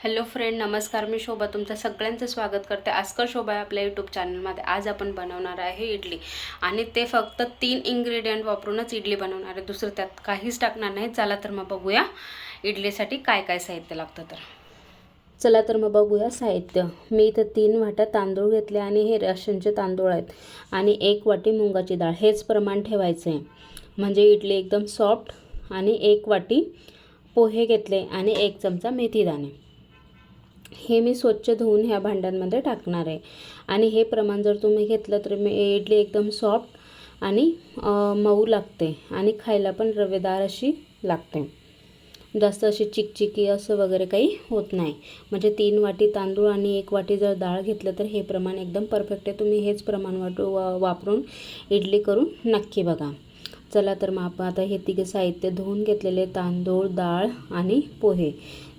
Hello friend नमस्कार. मी शोभा. तुमचं सगळ्यांचं स्वागत करते. आजकर शोभा आहे आपल्या यूट्यूब चॅनलमध्ये आज आपण बनवणार आहे इडली. आणि ते फक्त तीन इन्ग्रेडियंट वापरूनच इडली बनवणार आहे. दुसरं त्यात काहीच टाकणार नाही. चला तर मग बघूया इडलीसाठी काय काय साहित्य लागतं तर. चला तर मग बघूया साहित्य. मी इथं तीन वाट्या तांदूळ घेतले आणि हे राशनचे तांदूळ आहेत. आणि एक वाटी मुगाची डाळ. हेच प्रमाण ठेवायचं आहे म्हणजे इडली एकदम सॉफ्ट आणि एक वाटी पोहे घेतले आणि एक चमचा मेथी दाणे हे मी स्वच्छ धुवून ह्या भांड्यांमध्ये टाकणार आहे. आणि हे प्रमाण जर तुम्ही घेतलं तर मी इडली एकदम सॉफ्ट आणि मऊ लागते आणि खायला पण रवेदार अशी लागते. जास्त अशी चिकचिकी असं वगैरे काही होत नाही. म्हणजे तीन वाटी तांदूळ आणि एक वाटी जर डाळ घेतलं तर हे प्रमाण एकदम परफेक्ट आहे. तुम्ही हेच प्रमाण वाटू वा वापरून इडली करून नक्की बघा. चला तर मग आपण आता हे तिघे साहित्य धुवून घेतलेले तांदूळ डाळ आणि पोहे.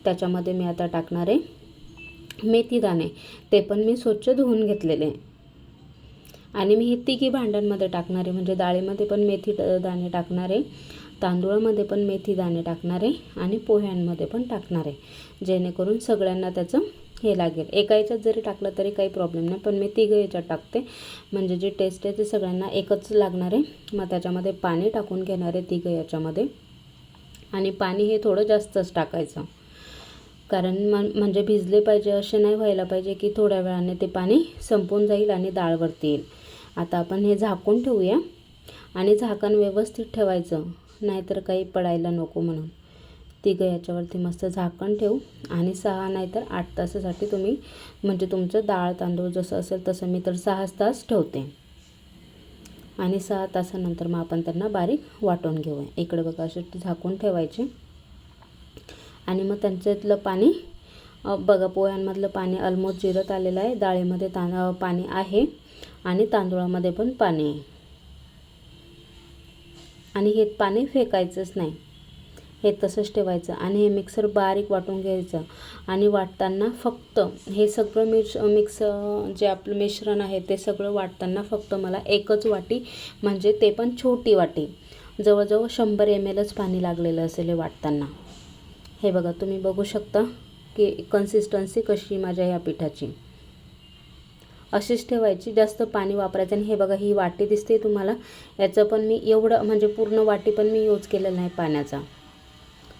त्याच्यामध्ये मी आता टाकणार आहे. मेथी दाणे ते पण मी स्वच्छ धुवून घेतलेले. आणि मी हे तिघी भांड्यांमध्ये टाकणार आहे. म्हणजे डाळीमध्ये पण मेथी ट- दाणे टाकणार आहे तांदूळामध्ये पण मेथी दाणे टाकणार आहे आणि पोह्यांमध्ये पण टाकणार आहे. जेणेकरून सगळ्यांना त्याचं हे लागेल. एका याच्यात जरी टाकलं तरी काही प्रॉब्लेम नाही पण मी तिघं याच्यात टाकते. म्हणजे जी टेस्ट आहे ते सगळ्यांना एकच लागणार आहे. मग त्याच्यामध्ये पाणी टाकून घेणार आहे तिघं याच्यामध्ये. आणि पाणी हे थोडं जास्तच टाकायचं. कारण मन म्हणजे भिजले पाहिजे असे नाही व्हायला पाहिजे की थोड्या वेळाने ते पाणी संपून जाईल आणि डाळवरती येईल. आता आपण हे झाकून ठेवूया. आणि झाकण व्यवस्थित ठेवायचं. नाहीतर काही पडायला नको म्हणून. तिघं याच्यावरती मस्त झाकण ठेवू. आणि सहा नाहीतर आठ तासासाठी तुम्ही म्हणजे तुमचं डाळ तांदूळ जसं असेल तसं मी तर सहाच तास ठेवते. आणि सहा तासानंतर मग आपण त्यांना बारीक वाटून घेऊया. इकडे बघा असे झाकून ठेवायचे. आणि मग त्यांच्यातलं पाणी बघा पोह्यांमधलं पाणी ऑलमोस्ट जिरत आलेलं आहे. डाळीमध्ये तां पाणी आहे आणि तांदूळामध्ये पण पाणी आहे. आणि हे पाणी फेकायचंच नाही. हे तसंच ठेवायचं आणि हे मिक्सर बारीक वाटून घ्यायचं आणि वाटताना फक्त हे सगळं मिक्स मिक्स जे आपलं मिश्रण आहे ते सगळं वाटताना फक्त मला एकच वाटी म्हणजे ते पण छोटी वाटी जवळजवळ शंभर एम एलच पाणी लागलेलं असेल हे वाटताना. हे बघा तुम्ही बघू शकता की कन्सिस्टन्सी कशी माझ्या ह्या पिठाची. अशीच ठेवायची जास्त पाणी वापरायचं आणि हे बघा ही वाटी दिसते तुम्हाला. याचं पण मी एवढं म्हणजे पूर्ण वाटी पण मी यूज केलेलं नाही पाण्याचा.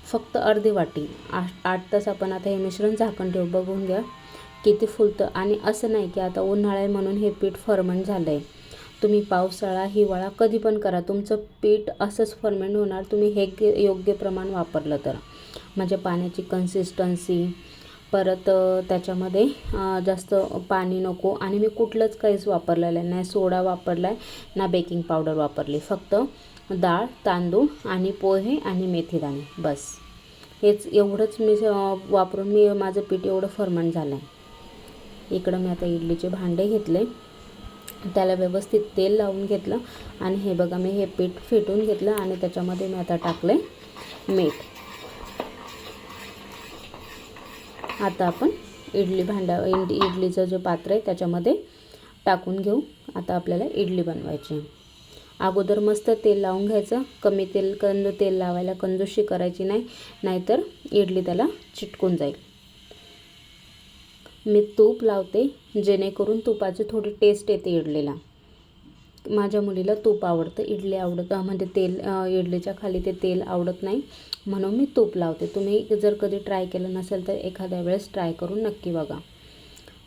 फक्त अर्धी वाटी. आठ आठ तास आपण आता हे मिश्रण झाकण ठेवू बघून घ्या किती फुलतं. आणि असं नाही की आता उन्हाळा आहे म्हणून हे पीठ फर्मेंट झालं आहे तुम्ही पावसाळा हिवाळा कधी पण करा. तुमचं पीठ असंच फर्मेंट होणार. तुम्ही हे योग्य प्रमाण वापरलं तर. म्हणजे पाण्याची कन्सिस्टन्सी परत त्याच्यामध्ये जास्त पाणी नको. आणि मी कुठलंच काहीच वापरलेलं आहे नाही. सोडा वापरला आहे ना बेकिंग पावडर वापरली. फक्त डाळ तांदूळ आणि पोहे आणि मेथीदाणे बस. हेच एवढंच मी वापरून मी माझं पीठ एवढं फर्मंट झालं आहे इकडं मी आता इडलीचे भांडे घेतले. त्याला व्यवस्थित तेल लावून घेतलं. आणि हे बघा मी हे पीठ फेटून घेतलं. आणि त्याच्यामध्ये मी आता टाकले मीठ. आता आपण इडली भांडा इड इडलीचं जे पात्र आहे त्याच्यामध्ये टाकून घेऊ. आता आपल्याला इडली बनवायची अगोदर मस्त तेल लावून घ्यायचं. कमी तेल कंद तेल लावायला कंजूशी करायची नाही. नाहीतर इडली त्याला चिटकून जाईल. मी तूप लावते जेणेकरून तुपाची थोडी टेस्ट येते इडलीला. माझ्या मुलीला तूप आवडतं इडली आवडतं. म्हणजे तेल इडलीच्या खाली ते तेल आवडत नाही. म्हणून मी तूप लावते. तुम्ही जर कधी ट्राय केलं नसेल तर एखाद्या वेळेस ट्राय करून नक्की बघा.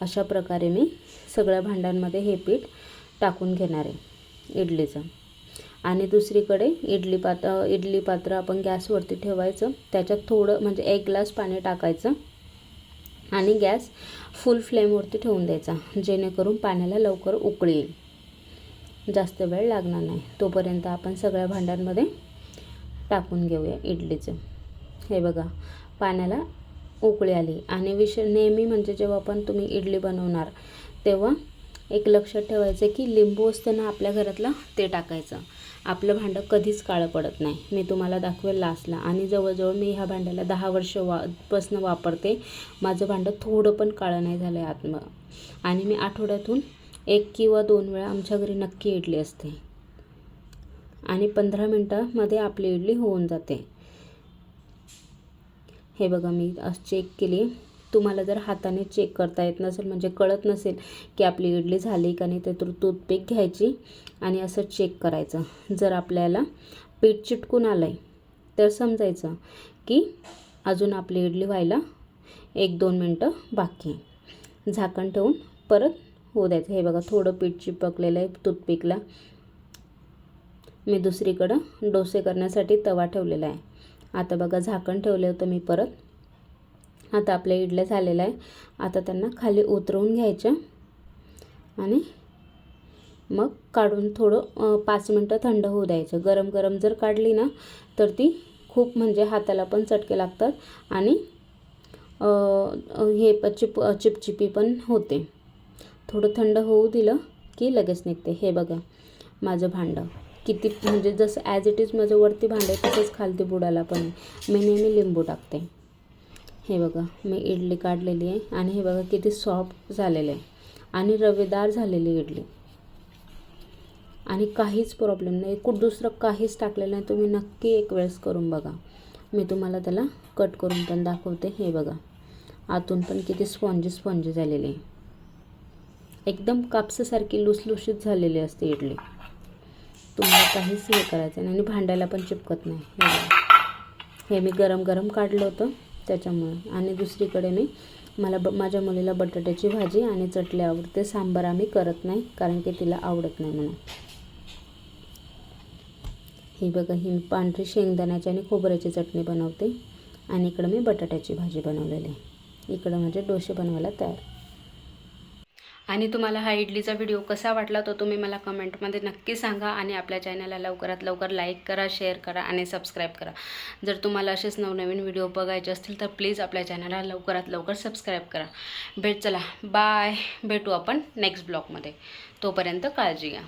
अशा प्रकारे मी सगळ्या भांड्यांमध्ये हे पीठ टाकून घेणार आहे इडलीचं. आणि दुसरीकडे इडली पात इडली पात्र आपण गॅसवरती ठेवायचं. त्याच्यात थोडं म्हणजे एक ग्लास पाणी टाकायचं. आणि गॅस फुल फ्लेमवरती ठेवून द्यायचा जेणेकरून पाण्याला लवकर उकळी येईल. जास्त वेळ लागणार नाही. तोपर्यंत आपण सगळ्या भांड्यांमध्ये टाकून घेऊया इडलीचं. हे बघा पाण्याला उकळी आली. आणि विषय नेहमी म्हणजे जेव्हा पण तुम्ही इडली बनवणार तेव्हा एक लक्षात ठेवायचं की लिंबू असतं ना आपल्या घरातलं ते टाकायचं. आपलं भांडं कधीच काळं पडत नाही. मी तुम्हाला दाखवेल लास्टला आणि जवळजवळ मी ह्या भांड्याला दहा वर्ष वा पासनं वापरते. माझं भांडं थोडं पण काळं नाही झालं आहे आत्म. आणि मी आठवड्यातून एक किंवा दोन वेळा आमच्या घरी नक्की इडली असते. आणि पंधरा मिनटामध्ये आपली इडली होऊन जाते. हे बघा मी चेक केली. तुम्हाला जर हाताने चेक करता येत नसेल म्हणजे कळत नसेल की आपली इडली झाली का नाही तर टूथपिक घ्यायची आणि असं चेक करायचं. जर आपल्याला पीठ चिटकून आलं आहे तर समजायचं की अजून आपली इडली व्हायला एक दोन मिनटं बाकी झाकण ठेवून परत होऊ द्यायचं. हे बघा थोडं पीठ चिपकलेलं आहे टूथपिकला. मी दुसरीकडं डोसे करण्यासाठी तवा ठेवलेला आहे. आता बघा झाकण ठेवले होतं मी परत. आता आपल्या इडल्या झालेल्या आहे. आता त्यांना खाली उतरवून घ्यायच्या. आणि मग काढून थोडं पाच मिनटं थंड होऊ द्यायचं. गरम गरम जर काढली ना तर ती खूप म्हणजे हाताला पण चटके लागतात. आणि हे प चिप चिपचिपी पण होते. थोडं थंड होऊ दिलं की लगेच निघते. हे बघा माझं भांडं. किती म्हणजे जसं ॲज इट इज माझं वरती भांडं आहे तसंच खालती बुडाला पण मी नेहमी लिंबू टाकते. हे बघा मी इडली काढलेली आहे आणि हे बघा किती सॉफ्ट झालेलं आहे. आणि रवेदार झालेली इडली. आणि काहीच प्रॉब्लेम नाही. कुठ दुसरं काहीच टाकलेलं नाही. तुम्ही नक्की एक वेळेस करून बघा. मी तुम्हाला त्याला कट करून पण दाखवते. हे बघा. आतून पण किती स्पॉन्जी स्पॉन्जी झालेली आहे. एकदम कापसासारखी लुसलुशीत झालेली असते इडली. तुम्हाला काहीच हे करायचं नाही आणि भांड्याला पण चिपकत नाही. हे मी गरम गरम काढलं होतं त्याच्यामुळे. आणि दुसरीकडे मी मला ब माझ्या मुलीला बटाट्याची भाजी आणि चटणी आवडते. सांबार आम्ही करत नाही कारण की तिला आवडत नाही म्हणून. ही बघा ही पांढरी शेंगदाण्याची आणि खोबऱ्याची चटणी बनवते. आणि इकडं मी बटाट्याची भाजी बनवलेली आहे. इकडं माझे डोसे बनवायला तयार. आणि तुम्हाला हा इडलीचा व्हिडिओ कसा वाटला तो तुम्ही मला कमेंटमध्ये नक्की सांगा आणि आपल्या चॅनलला लवकरात लवकर लाईक करा शेअर करा आणि सबस्क्राईब करा. जर तुम्हाला असेच नवनवीन व्हिडिओ बघायचे असतील तर प्लीज आपल्या चॅनलला लवकरात लवकर सबस्क्राईब करा. भेट चला. बाय भेटू आपण नेक्स्ट ब्लॉगमध्ये तोपर्यंत काळजी घ्या.